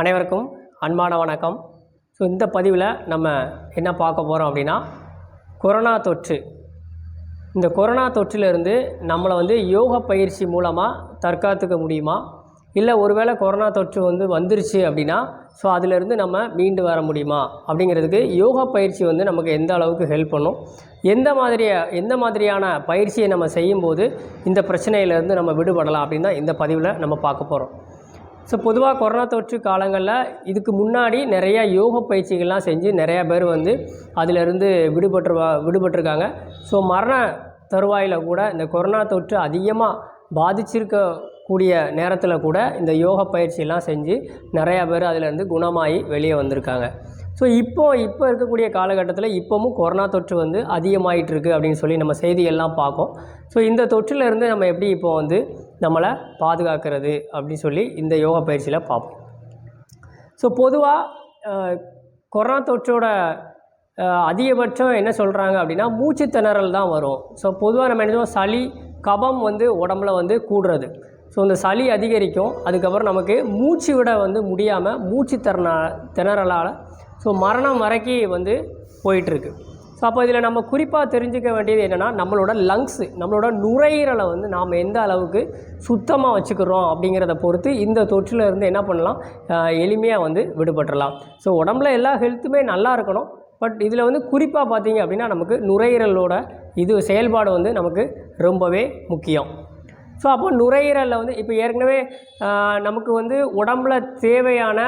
அனைவருக்கும் அன்பான வணக்கம். ஸோ இந்த பதிவில் நம்ம என்ன பார்க்க போகிறோம் அப்படின்னா கொரோனா தொற்று. இந்த கொரோனா தொற்றிலிருந்து நம்மளை வந்து யோகா பயிற்சி மூலமாக தற்காத்துக்க முடியுமா? இல்லை ஒருவேளை கொரோனா தொற்று வந்து வந்துருச்சு அப்படின்னா ஸோ அதிலிருந்து நம்ம மீண்டு வர முடியுமா? அப்படிங்கிறதுக்கு யோகா பயிற்சி வந்து நமக்கு எந்த அளவுக்கு ஹெல்ப் பண்ணும்? எந்த மாதிரியா எந்த மாதிரியான பயிற்சியை நம்ம செய்யும்போது இந்த பிரச்சனையிலேருந்து நம்ம விடுபடலாம் அப்படின்னு தான் இந்த பதிவில் நம்ம பார்க்க போகிறோம் ஸோ பொதுவாக கொரோனா தொற்று காலங்களில் இதுக்கு முன்னாடி நிறைய யோக பயிற்சிகள்லாம் செஞ்சு நிறையா பேர் வந்து அதிலிருந்து விடுபட்டு விடுபட்டிருக்காங்க. ஸோ மரண தருவாயில் கூட இந்த கொரோனா தொற்று அதிகமாக பாதிச்சிருக்கக்கூடிய நேரத்தில் கூட இந்த யோக பயிற்சியெல்லாம் செஞ்சு நிறையா பேர் அதிலேருந்து குணமாகி வெளியே வந்திருக்காங்க. ஸோ இப்போ இப்போ இருக்கக்கூடிய காலகட்டத்தில் இப்போவும் கொரோனா தொற்று வந்து அதிகமாகிட்டு இருக்குது அப்படின்னு சொல்லி நம்ம செய்தியெல்லாம் பார்க்கோம். ஸோ இந்த தொற்றிலிருந்து நம்ம எப்படி இப்போ வந்து நம்மளை பாதுகாக்கிறது அப்படின்னு சொல்லி இந்த யோகா பயிற்சியில் பார்ப்போம். ஸோ பொதுவாக கொரோனா தொற்றோட அதிகபட்சம் என்ன சொல்கிறாங்க அப்படின்னா மூச்சு திணறல் தான் வரும். ஸோ பொதுவாக நம்ம என்ன சளி கபம் வந்து உடம்புல வந்து கூடுறது. ஸோ இந்த சளி அதிகரிக்கும். அதுக்கப்புறம் நமக்கு மூச்சு விட வந்து முடியாமல் மூச்சு திறனா திணறலால் ஸோ மரணம் வரைக்கும் வந்து போயிட்டுருக்கு ஸோ அப்போ இதில் நம்ம குறிப்பாக தெரிஞ்சுக்க வேண்டியது என்னென்னா நம்மளோட லங்ஸு நம்மளோட நுரையீரலை வந்து நாம் எந்த அளவுக்கு சுத்தமாக வச்சுக்கிறோம் அப்படிங்கிறத பொறுத்து இந்த தொற்றில் இருந்து என்ன பண்ணலாம்? எளிமையாக வந்து விடுபட்டுறலாம். ஸோ உடம்புல எல்லா ஹெல்த்துமே நல்லா இருக்கணும். பட் இதில் வந்து குறிப்பாக பார்த்தீங்க அப்படின்னா நமக்கு நுரையீரலோட இது செயல்பாடு வந்து நமக்கு ரொம்பவே முக்கியம். ஸோ அப்போ நுரையீரலில் வந்து இப்போ ஏற்கனவே நமக்கு வந்து உடம்புல தேவையான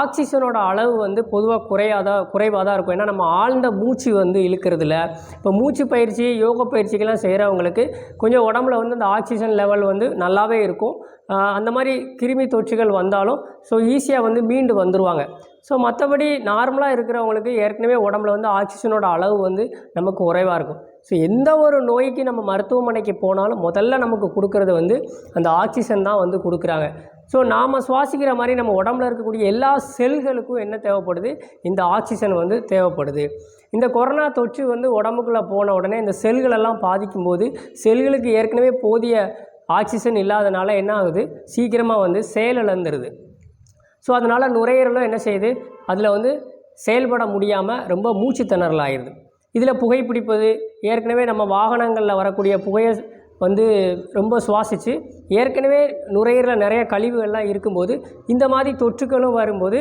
ஆக்சிஜனோட அளவு வந்து பொதுவாக குறையாதா குறைவாக தான் இருக்கும். ஏன்னா நம்ம ஆழ்ந்த மூச்சு வந்து இழுக்கிறதுல. இப்போ மூச்சு பயிற்சி யோக பயிற்சிகள்லாம் செய்கிறவங்களுக்கு கொஞ்சம் உடம்புல வந்து அந்த ஆக்சிஜன் லெவல் வந்து நல்லாவே இருக்கும். அந்த மாதிரி கிருமி தொற்றுகள் வந்தாலும் ஸோ ஈஸியாக வந்து மீண்டு வந்துடுவாங்க ஸோ மற்றபடி நார்மலாக இருக்கிறவங்களுக்கு ஏற்கனவே உடம்புல வந்து ஆக்சிஜனோட அளவு வந்து நமக்கு குறைவாக இருக்கும். ஸோ எந்த ஒரு நோய்க்கு நம்ம மருத்துவமனைக்கு போனாலும் முதல்ல நமக்கு கொடுக்கறது வந்து அந்த ஆக்சிஜன் தான் வந்து கொடுக்குறாங்க. ஸோ நாம் சுவாசிக்கிற மாதிரி நம்ம உடம்புல இருக்கக்கூடிய எல்லா செல்களுக்கும் என்ன தேவைப்படுது? இந்த ஆக்சிஜன் வந்து தேவைப்படுது. இந்த கொரோனா தொற்று வந்து உடம்புக்குள்ளே போன உடனே இந்த செல்களெல்லாம் பாதிக்கும்போது செல்களுக்கு ஏற்கனவே போதிய ஆக்சிஜன் இல்லாதனால என்ன ஆகுது? சீக்கிரமாக வந்து செயலிழந்துருது ஸோ அதனால் நுரையீரலும் என்ன செய்யுது? அதில் வந்து செயல்பட முடியாமல் ரொம்ப மூச்சு திணறல் ஆயிடுது இதில் புகைப்பிடிப்பது ஏற்கனவே நம்ம வாகனங்களில் வரக்கூடிய புகையை வந்து ரொம்ப சுவாசித்து ஏற்கனவே நுரையீரலில் நிறைய கழிவுகள்லாம் இருக்கும்போது இந்த மாதிரி தொற்றுகளும் வரும்போது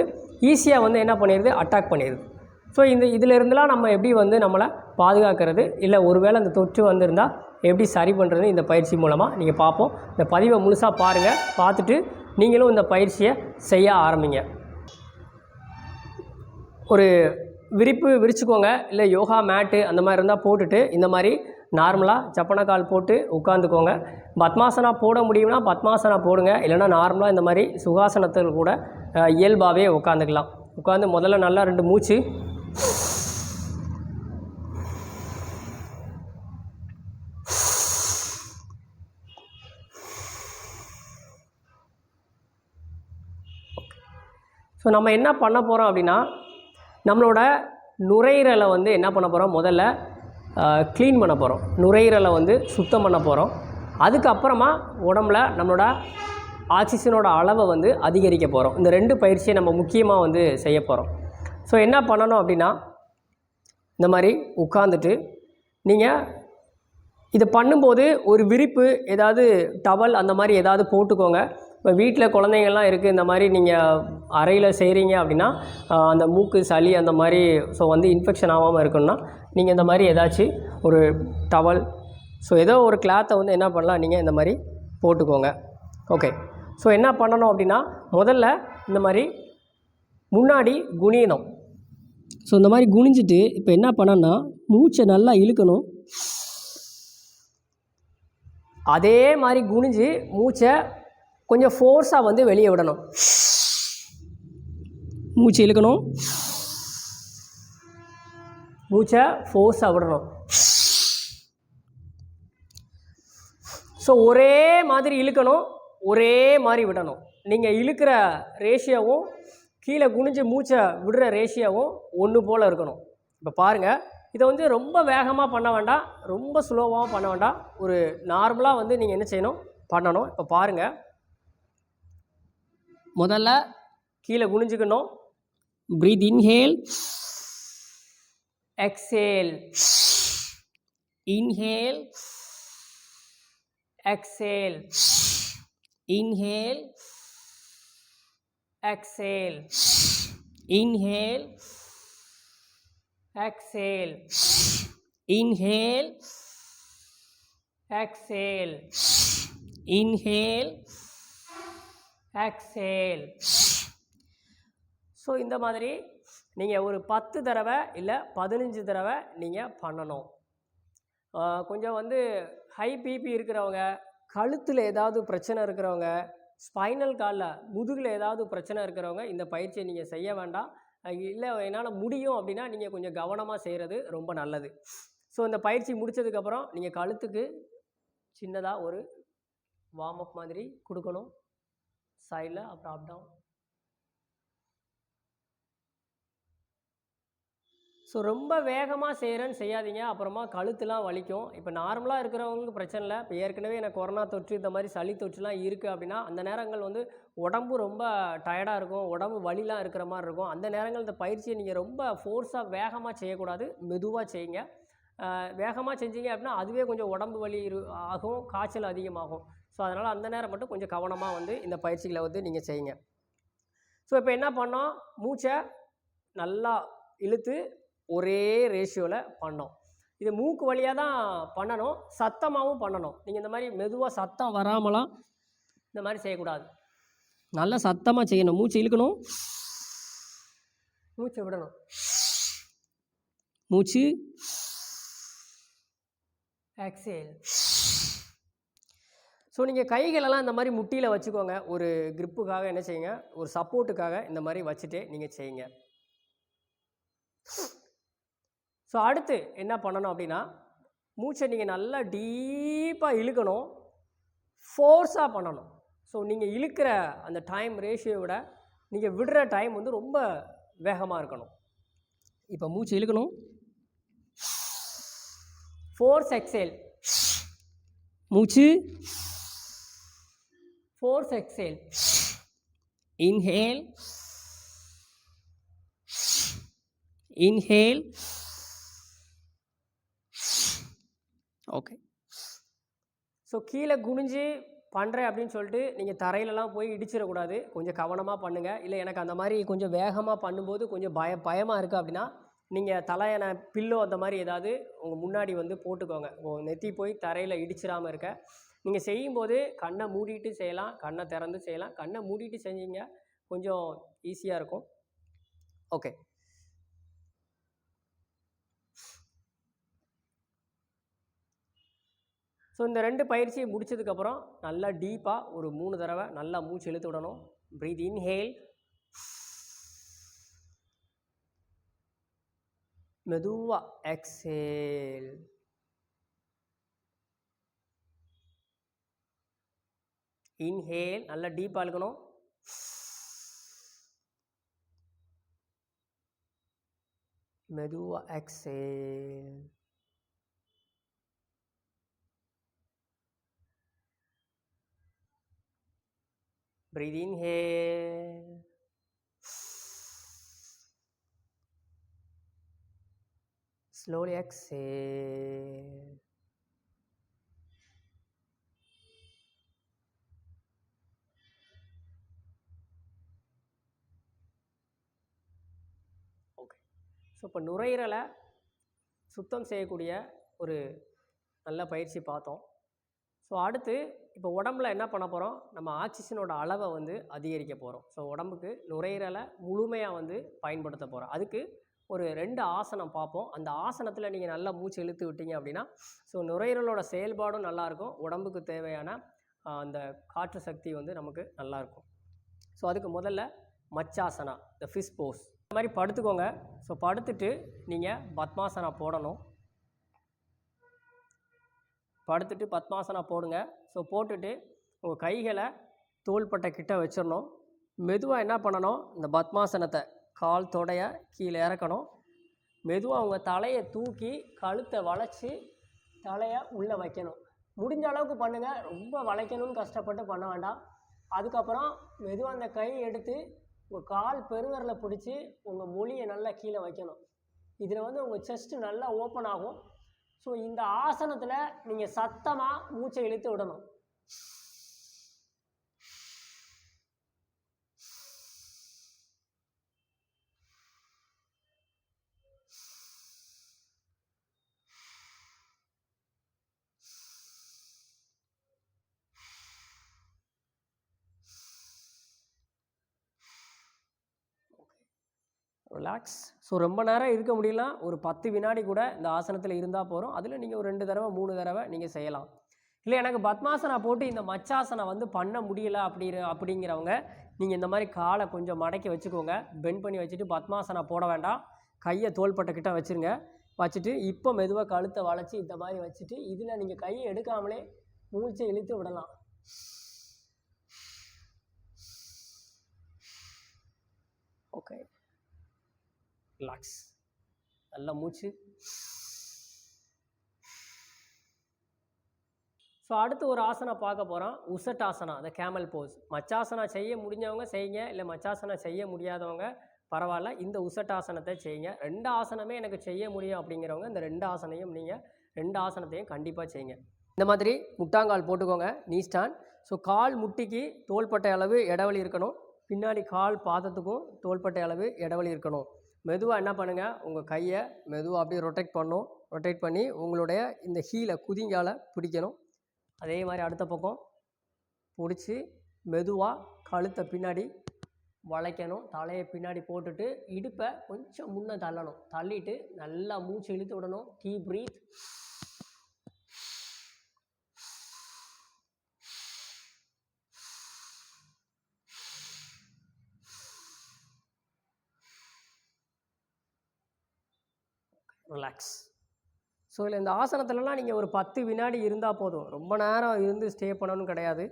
ஈஸியாக வந்து என்ன பண்ணிடுது? அட்டாக் பண்ணிடுது. ஸோ இந்த இதிலிருந்துலாம் நம்ம எப்படி வந்து நம்மளை பாதுகாக்கிறது? இல்லை ஒருவேளை அந்த தொற்று வந்திருந்தால் எப்படி சரி பண்ணுறது? இந்த பயிற்சி மூலமாக நீங்கள் பார்ப்போம். இந்த பதிவை முழுசாக பாருங்கள் பார்த்துட்டு நீங்களும் இந்த பயிற்சியை செய்ய ஆரம்பிங்க. ஒரு விரிப்பு விரிச்சுக்கோங்க. இல்லை யோகா மேட்டு அந்த மாதிரி இருந்தால் போட்டுட்டு இந்த மாதிரி நார்மலாக சப்பனக்கால் போட்டு உட்காந்துக்கோங்க பத்மாசனா போட முடியும்னா பத்மாசனா போடுங்க. இல்லைன்னா நார்மலாக இந்த மாதிரி சுகாசனத்தில் கூட இயல்பாகவே உட்காந்துக்கலாம் உட்காந்து முதல்ல நல்லா ரெண்டு மூச்சு. ஸோ நம்ம என்ன பண்ண போகிறோம் அப்படின்னா நம்மளோட நுரையீரலை வந்து என்ன பண்ண போகிறோம் முதல்ல க்ளீன் பண்ண போகிறோம் நுரையீரலை வந்து சுத்தம் பண்ண போகிறோம் அதுக்கப்புறமா உடம்புல நம்மளோட ஆக்சிஜனோட அளவை வந்து அதிகரிக்க போகிறோம் இந்த ரெண்டு பயிற்சியை நம்ம முக்கியமாக வந்து செய்ய போகிறோம் ஸோ என்ன பண்ணணும் அப்படின்னா இந்த மாதிரி உட்காந்துட்டு நீங்கள் இதை பண்ணும்போது ஒரு விரிப்பு ஏதாவது டவல் அந்த மாதிரி ஏதாவது போட்டுக்கோங்க. இப்போ வீட்டில் குழந்தைங்கள்லாம் இருக்குது இந்த மாதிரி நீங்கள் அறையில் செய்கிறீங்க அப்படின்னா அந்த மூக்கு சளி அந்த மாதிரி ஸோ வந்து இன்ஃபெக்ஷன் ஆகாமல் இருக்கணும்னா நீங்கள் இந்த மாதிரி ஏதாச்சும் ஒரு டவல் ஸோ ஏதோ ஒரு கிளாத்தை வந்து என்ன பண்ணலாம் நீங்கள் இந்த மாதிரி போட்டுக்கோங்க. ஓகே ஸோ என்ன பண்ணணும் அப்படின்னா முதல்ல இந்த மாதிரி முன்னாடி குனியணும். ஸோ இந்த மாதிரி குனிஞ்சிட்டு இப்போ என்ன பண்ணோன்னா மூச்சை நல்லா இழுக்கணும். அதே மாதிரி குனிஞ்சு மூச்சை கொஞ்சம் ஃபோர்ஸாக வந்து வெளியே விடணும். மூச்சு இழுக்கணும். மூச்சை ஃபோர்ஸாக விடணும். ஸோ ஒரே மாதிரி இழுக்கணும் ஒரே மாதிரி விடணும். நீங்கள் இழுக்கிற ரேஷியோவும் கீழே குனிஞ்சு மூச்சை விடுற ரேஷியோவும் ஒன்று போல் இருக்கணும். இப்போ பாருங்கள் இதை வந்து ரொம்ப வேகமாக பண்ண வேண்டாம் ரொம்ப ஸ்லோவாகவும் பண்ண வேண்டாம். ஒரு நார்மலாக வந்து நீங்கள் என்ன செய்யணும் பண்ணணும். இப்போ பாருங்கள் முதல்ல கீழே குனிஞ்சுக்கணும். Breathe inhale exhale inhale exhale inhale exhale. Inhale. Exhale. Inhale. Exhale. Inhale. Exhale so இந்த மாதிரி நீங்கள் ஒரு பத்து தடவை இல்லை பதினஞ்சு தடவை நீங்கள் பண்ணணும். கொஞ்சம் வந்து ஹை பிபி இருக்கிறவங்க கழுத்தில் ஏதாவது பிரச்சனை இருக்கிறவங்க ஸ்பைனல் காலில் முதுகில் ஏதாவது பிரச்சனை இருக்கிறவங்க இந்த பயிற்சியை நீங்கள் செய்ய வேண்டாம். இல்லை என்னால் முடியும் அப்படின்னா நீங்கள் கொஞ்சம் கவனமாக செய்கிறது ரொம்ப நல்லது. ஸோ இந்த பயிற்சி முடித்ததுக்கப்புறம் நீங்கள் கழுத்துக்கு சின்னதாக ஒரு வார்ம் அப் மாதிரி கொடுக்கணும். சைடில் அப்புறம் அப் டவுன் ஸோ ரொம்ப வேகமாக செய்கிறேன்னு செய்யாதீங்க. அப்புறமா கழுத்துலாம் வலிக்கும். இப்போ நார்மலாக இருக்கிறவங்களுக்கு பிரச்சனை இல்லை இப்போ ஏற்கனவே எனக்கு கொரோனா தொற்று இந்த மாதிரி சளி தொற்றுலாம் இருக்குது அப்படின்னா அந்த நேரங்கள் வந்து உடம்பு ரொம்ப டயர்டாக இருக்கும். உடம்பு வலிலாம் இருக்கிற மாதிரி இருக்கும். அந்த நேரங்கள் இந்த பயிற்சியை நீங்கள் ரொம்ப ஃபோர்ஸாக வேகமாக செய்யக்கூடாது. மெதுவாக செய்யுங்க. வேகமாக செஞ்சீங்க அப்படின்னா அதுவே கொஞ்சம் உடம்பு வலி இரு ஆகும். காய்ச்சல் அதிகமாகும். ஸோ அதனால் அந்த நேரம் மட்டும் கொஞ்சம் கவனமாக வந்து இந்த பயிற்சிகளை வந்து நீங்கள் செய்யுங்க. ஸோ இப்போ என்ன பண்ணோம்? மூச்சை நல்லா இழுத்து ஒரே ரேஷியோவில் பண்ணோம். இது மூக்கு வழியாக தான் பண்ணணும் சத்தமாகவும் பண்ணணும். நீங்கள் இந்த மாதிரி மெதுவாக சத்தம் வராமலாம் இந்த மாதிரி செய்யக்கூடாது. நல்லா சத்தமாக செய்யணும். மூச்சு இழுக்கணும். மூச்சை விடணும். மூச்சு. எக்ஸேல். ஸோ நீங்கள் கைகளெல்லாம் இந்த மாதிரி முட்டியில் வச்சுக்கோங்க. ஒரு க்ரிப்புக்காக என்ன செய்யுங்க? ஒரு சப்போர்ட்டுக்காக இந்த மாதிரி வச்சுட்டு நீங்கள் செய்யுங்க. ஸோ அடுத்து என்ன பண்ணணும் அப்படின்னா மூச்சை நீங்கள் நல்லா டீப்பாக இழுக்கணும். ஃபோர்ஸாக பண்ணணும். ஸோ நீங்கள் இழுக்கிற அந்த டைம் ரேஷியோ விட நீங்கள் விடுற டைம் வந்து ரொம்ப வேகமாக இருக்கணும். இப்போ மூச்சு இழுக்கணும். ஃபோர்ஸ் எக்ஸேல் மூச்சு. Force exhale inhale inhale okay so கீழே குனிஞ்சு பண்ணுறேன் அப்படின்னு சொல்லிட்டு நீங்கள் தரையிலலாம் போய் இடிச்சிடக்கூடாது. கொஞ்சம் கவனமாக பண்ணுங்கள் இல்லை எனக்கு அந்த மாதிரி கொஞ்சம் வேகமாக பண்ணும்போது கொஞ்சம் பய பயமாக இருக்குது அப்படின்னா நீங்கள் தலையான பில்லோ அந்த மாதிரி ஏதாவது உங்கள் முன்னாடி வந்து போட்டுக்கோங்க. நெத்தி போய் தரையில் இடிச்சிடாமல் இருக்க. நீங்கள் செய்யும்போது கண்ணை மூடிட்டு செய்யலாம் கண்ணை திறந்து செய்யலாம். கண்ணை மூடிட்டு செஞ்சீங்க கொஞ்சம் ஈஸியாக இருக்கும். ஓகே ஸோ இந்த ரெண்டு பயிற்சியை முடிச்சதுக்கப்புறம் நல்லா டீப்பாக ஒரு மூணு தடவை நல்லா மூச்சு இழுத்து விடணும். ப்ரீத் இன்ஹேல் மெதுவாக எக்ஸேல் இன்ஹேல் நல்லா டீப்பாக இழுக்கணும் மெதுவாக exhale Breathe inhale. Slowly exhale. So இப்போ நுரையீரலை சுத்தம் செய்யக்கூடிய ஒரு நல்ல பயிற்சி பார்த்தோம். ஸோ அடுத்து இப்போ உடம்புல என்ன பண்ண போகிறோம் நம்ம ஆக்சிஜனோட அளவை வந்து அதிகரிக்க போகிறோம் ஸோ உடம்புக்கு நுரையீரலை முழுமையாக வந்து பயன்படுத்த போகிறோம் அதுக்கு ஒரு ரெண்டு ஆசனம் பார்ப்போம். அந்த ஆசனத்தில் நீங்கள் நல்லா மூச்சு இழுத்து விட்டீங்க அப்படின்னா ஸோ நுரையீரலோட செயல்பாடும் நல்லாயிருக்கும் உடம்புக்கு தேவையான அந்த காற்று சக்தி வந்து நமக்கு நல்லாயிருக்கும் ஸோ அதுக்கு முதல்ல மச்சாசனா இந்த ஃபிஷ் போஸ் இந்த மாதிரி படுத்துக்கோங்க. ஸோ படுத்துட்டு நீங்கள் பத்மாசனா போடணும். படுத்துட்டு பத்மாசனா போடுங்க. ஸோ போட்டுட்டு உங்கள் கைகளை தோள்பட்டை கிட்ட வச்சிடணும். மெதுவாக என்ன பண்ணணும்? இந்த பத்மாசனத்தை கால் தொடைய கீழே இறக்கணும். மெதுவாக உங்கள் தலையை தூக்கி கழுத்தை வளைச்சி தலையை உள்ளே வைக்கணும். முடிஞ்ச அளவுக்கு பண்ணுங்கள் ரொம்ப வளைக்கணும்னு கஷ்டப்பட்டு பண்ண வேண்டாம். அதுக்கப்புறம் மெதுவாக அந்த கையை எடுத்து உங்கள் கால் பெருவரில் பிடிச்சி உங்கள் மொழியை நல்லா கீழே வைக்கணும். இதில் வந்து உங்கள் செஸ்ட்டு நல்லா ஓப்பன் ஆகும். ஸோ இந்த ஆசனத்தில் நீங்கள் சத்தமாக மூச்சை இழுத்து விடணும். ரிலாக்ஸ் ஸோ ரொம்ப நேரம் இருக்க முடியல. ஒரு பத்து வினாடி கூட இந்த ஆசனத்தில் இருந்தால் போகிறோம் அதில் நீங்கள் ஒரு ரெண்டு தடவை மூணு தடவை நீங்கள் செய்யலாம். இல்லை எனக்கு பத்மாசனா போட்டு இந்த மச்சாசனம் வந்து பண்ண முடியல அப்படிங்கிற அப்படிங்கிறவங்க நீங்கள் இந்த மாதிரி காலை கொஞ்சம் மடக்கி வச்சுக்கோங்க. பெண்ட் பண்ணி வச்சுட்டு பத்மாசனா போட வேண்டாம். கையை தோள்பட்டை கிட்ட வச்சுருங்க. வச்சுட்டு இப்போ மெதுவாக கழுத்தை வளைச்சி இந்த மாதிரி வச்சுட்டு இதில் நீங்கள் கையை எடுக்காமலே மூச்சை இழுத்து விடலாம். Okay relax. நல்ல மூச்சு. ஸோ அடுத்து ஒரு ஆசனா பார்க்க போகிறோம் உசட்டாசனா அந்த கேமல் போஸ் மச்சாசனா செய்ய முடிஞ்சவங்க செய்யுங்க இல்லை மச்சாசனா செய்ய முடியாதவங்க பரவாயில்ல. இந்த உசட்டாசனத்தை செய்யுங்க. ரெண்டு ஆசனமே எனக்கு செய்ய முடியும் அப்படிங்கிறவங்க இந்த ரெண்டு ஆசனையும் நீங்கள் ரெண்டு ஆசனத்தையும் கண்டிப்பாக செய்யுங்க. இந்த மாதிரி முட்டாங்கால் போட்டுக்கோங்க நீ ஸ்டாண்ட் ஸோ கால் முட்டிக்கு தோள்பட்டை அளவு இடைவெளி இருக்கணும். பின்னாடி கால் பாதத்துக்கும் தோள்பட்டை அளவு இடைவெளி இருக்கணும். மெதுவாக என்ன பண்ணுங்கள் உங்கள் கையை மெதுவாக அப்படியே ரொட்டேட் பண்ணும். ரொட்டேட் பண்ணி உங்களுடைய இந்த ஹீலை குதிங்கால பிடிக்கணும். அதே மாதிரி அடுத்த பக்கம் பிடிச்சி மெதுவாக கழுத்தை பின்னாடி வளைக்கணும். தலையை பின்னாடி போட்டுட்டு இடுப்பை கொஞ்சம் முன்னே தள்ளணும். தள்ளிட்டு நல்லா மூச்சு இழுத்து விடணும். டீ ப்ரீத் ரிலாக்ஸ் ஸோ இதில் இந்த ஆசனத்துலலாம் நீங்கள் ஒரு பத்து வினாடி இருந்தால் போதும். ரொம்ப நேரம் இருந்து ஸ்டே பண்ணணும்னு கிடையாது.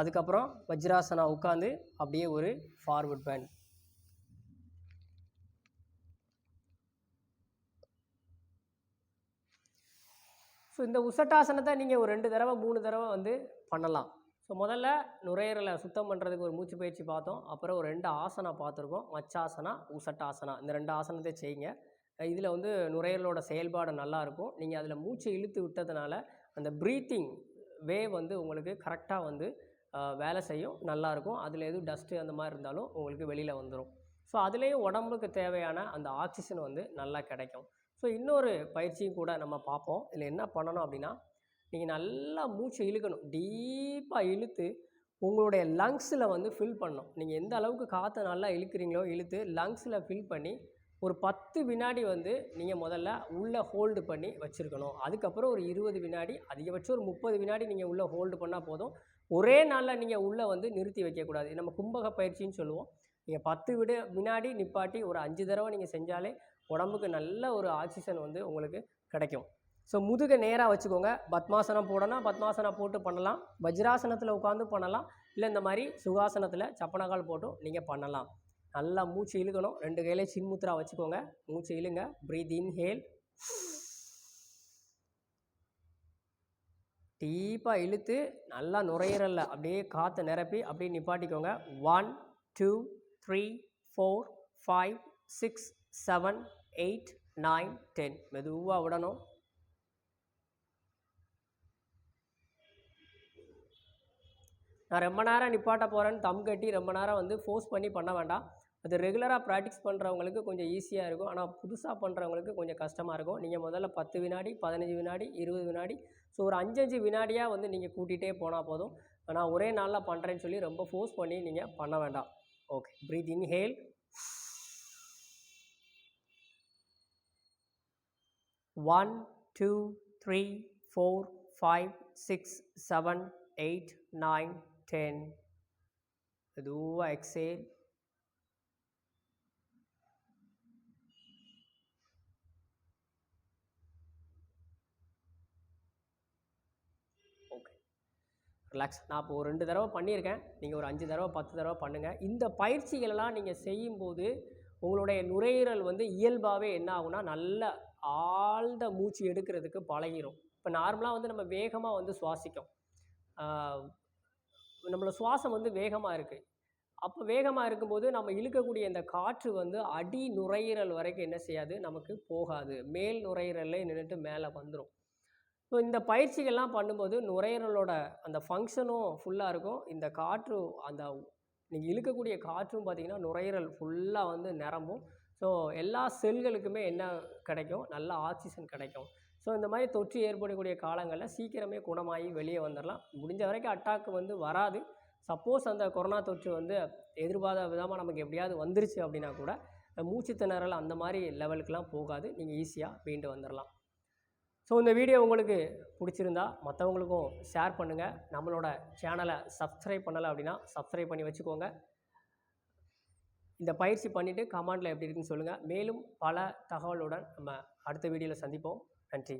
அதுக்கப்புறம் வஜ்ராசனா உட்காந்து அப்படியே ஒரு ஃபார்வர்ட் பேண்ட் ஸோ இந்த உசட்டாசனத்தை நீங்கள் ஒரு ரெண்டு தடவை மூணு தடவை வந்து பண்ணலாம். ஸோ முதல்ல நுரையீரலை சுத்தம் பண்ணுறதுக்கு ஒரு மூச்சு பயிற்சி பார்த்தோம். அப்புறம் ஒரு ரெண்டு ஆசனா பார்த்துருக்கோம். மச்சாசனா உசட்டாசனா. இந்த ரெண்டு ஆசனத்தை செய்யுங்க. இதில் வந்து நுரையீரலோட செயல்பாடு நல்லாயிருக்கும் நீங்கள் அதில் மூச்சை இழுத்து விட்டதுனால அந்த ப்ரீத்திங் வே வந்து உங்களுக்கு கரெக்டாக வந்து வேலை செய்யும். நல்லாயிருக்கும் அதில் எதுவும் டஸ்ட்டு அந்த மாதிரி இருந்தாலும் உங்களுக்கு வெளியில் வந்துடும் ஸோ அதுலேயும் உடம்புக்கு தேவையான அந்த ஆக்சிஜன் வந்து நல்லா கிடைக்கும். ஸோ இன்னொரு பயிற்சியும் கூட நம்ம பார்ப்போம். இதில் என்ன பண்ணணும் அப்படின்னா நீங்கள் நல்லா மூச்சை இழுக்கணும். டீப்பாக இழுத்து உங்களுடைய லங்ஸில் வந்து ஃபில் பண்ணணும். நீங்கள் எந்த அளவுக்கு காற்றை நல்லா இழுக்கிறீங்களோ இழுத்து லங்ஸில் ஃபில் பண்ணி ஒரு பத்து வினாடி வந்து நீங்கள் முதல்ல உள்ளே ஹோல்டு பண்ணி வச்சுருக்கணும். அதுக்கப்புறம் ஒரு இருபது வினாடி அதிகபட்சம் ஒரு முப்பது வினாடி நீங்கள் உள்ளே ஹோல்டு பண்ணால் போதும். ஒரே நாளில் நீங்கள் உள்ளே வந்து நிறுத்தி வைக்கக்கூடாது. நம்ம கும்பக பயிற்சின்னு சொல்லுவோம். நீங்கள் பத்து விட வினாடி நிப்பாட்டி ஒரு அஞ்சு தடவை நீங்கள் செஞ்சாலே உடம்புக்கு நல்ல ஒரு ஆக்சிஜன் வந்து உங்களுக்கு கிடைக்கும். ஸோ முதுகை நேராக வச்சுக்கோங்க. பத்மாசனம் போடணும் பத்மாசனம் போட்டு பண்ணலாம். வஜ்ராசனத்தில் உட்காந்து பண்ணலாம். இல்லை இந்த மாதிரி சுகாசனத்தில் சப்பனகால் போட்டும் நீங்கள் பண்ணலாம். நல்லா மூச்சு இழுக்கணும். ரெண்டு கையிலே சின்முத்ரா வச்சுக்கோங்க. மூச்சு இழுங்க. ப்ரீத் இன்ஹேல் டீப்பாக இழுத்து நல்லா நுரையீரலில் அப்படியே காற்றை நிரப்பி அப்படியே நிப்பாட்டிக்கோங்க. One two three four five six seven eight nine ten மெதுவாக விடணும். நான் ரொம்ப நேரம் நிப்பாட்ட போகிறேன்னு தம் கட்டி ரொம்ப நேரம் வந்து ஃபோர்ஸ் பண்ணி பண்ண வேண்டாம். அது ரெகுலராக ப்ராக்டிஸ் பண்ணுறவங்களுக்கு கொஞ்சம் ஈஸியாக இருக்கும். ஆனால் புதுசாக பண்ணுறவங்களுக்கு கொஞ்சம் கஷ்டமாக இருக்கும். நீங்கள் முதல்ல பத்து வினாடி பதினஞ்சு வினாடி இருபது வினாடி ஸோ ஒரு அஞ்சஞ்சு வினாடியாக வந்து நீங்கள் கூட்டிகிட்டே போனால் போதும். ஆனால் ஒரே நாளில் பண்ணுறேன்னு சொல்லி ரொம்ப ஃபோர்ஸ் பண்ணி நீங்கள் பண்ண வேண்டாம். Okay breathe inhale one two three four five six seven eight nine ten மெதுவாக எக்ஸேல் ரிலாக்ஸ். நான் இப்போ ஒரு ரெண்டு தடவை பண்ணியிருக்கேன். நீங்கள் ஒரு அஞ்சு தடவை பத்து தடவை பண்ணுங்கள் இந்த பயிற்சிகளெல்லாம் நீங்கள் செய்யும்போது உங்களுடைய நுரையீரல் வந்து இயல்பாகவே என்ன ஆகும்னா நல்ல ஆழ்ந்த மூச்சு எடுக்கிறதுக்கு பழகிரும். இப்போ நார்மலாக வந்து நம்ம வேகமாக வந்து சுவாசிக்கும். நம்மளோட சுவாசம் வந்து வேகமாக இருக்குது அப்போ வேகமாக இருக்கும்போது நம்ம இழுக்கக்கூடிய இந்த காற்று வந்து அடி நுரையீரல் வரைக்கும் என்ன செய்யாது? நமக்கு போகாது. மேல் நுரையீரலே நின்றுட்டு மேலே வந்துடும் ஸோ இந்த பயிற்சிகள்லாம் பண்ணும்போது நுரையீரலோட அந்த ஃபங்க்ஷனும் ஃபுல்லாக இருக்கும். இந்த காற்று அந்த நீங்கள் இழுக்கக்கூடிய காற்றும் பார்த்தீங்கன்னா நுரையீரல் ஃபுல்லாக வந்து நிரம்பும். ஸோ எல்லா செல்களுக்குமே என்ன கிடைக்கும்? நல்ல ஆக்சிஜன் கிடைக்கும். ஸோ இந்த மாதிரி தொற்று ஏற்படக்கூடிய காலங்களில் சீக்கிரமே குணமாகி வெளியே வந்துடலாம் முடிஞ்ச வரைக்கும் அட்டாக் வந்து வராது. சப்போஸ் அந்த கொரோனா தொற்று வந்து எதிர்பாராத விதமாக நமக்கு எப்படியாவது வந்துருச்சு அப்படின்னா கூட மூச்சு திணறல் அந்த மாதிரி லெவலுக்குலாம் போகாது. நீங்கள் ஈஸியாக மீண்டு வந்துடலாம் ஸோ இந்த வீடியோ உங்களுக்கு பிடிச்சிருந்தா மற்றவங்களுக்கும் ஷேர் பண்ணுங்கள் நம்மளோட சேனலை சப்ஸ்கிரைப் பண்ணலை அப்படின்னா சப்ஸ்கிரைப் பண்ணி வச்சுக்கோங்க. இந்த பயிற்சி பண்ணிவிட்டு கமெண்டில் எப்படி இருக்குன்னு சொல்லுங்கள் மேலும் பல தகவலுடன் நம்ம அடுத்த வீடியோவில் சந்திப்போம். நன்றி.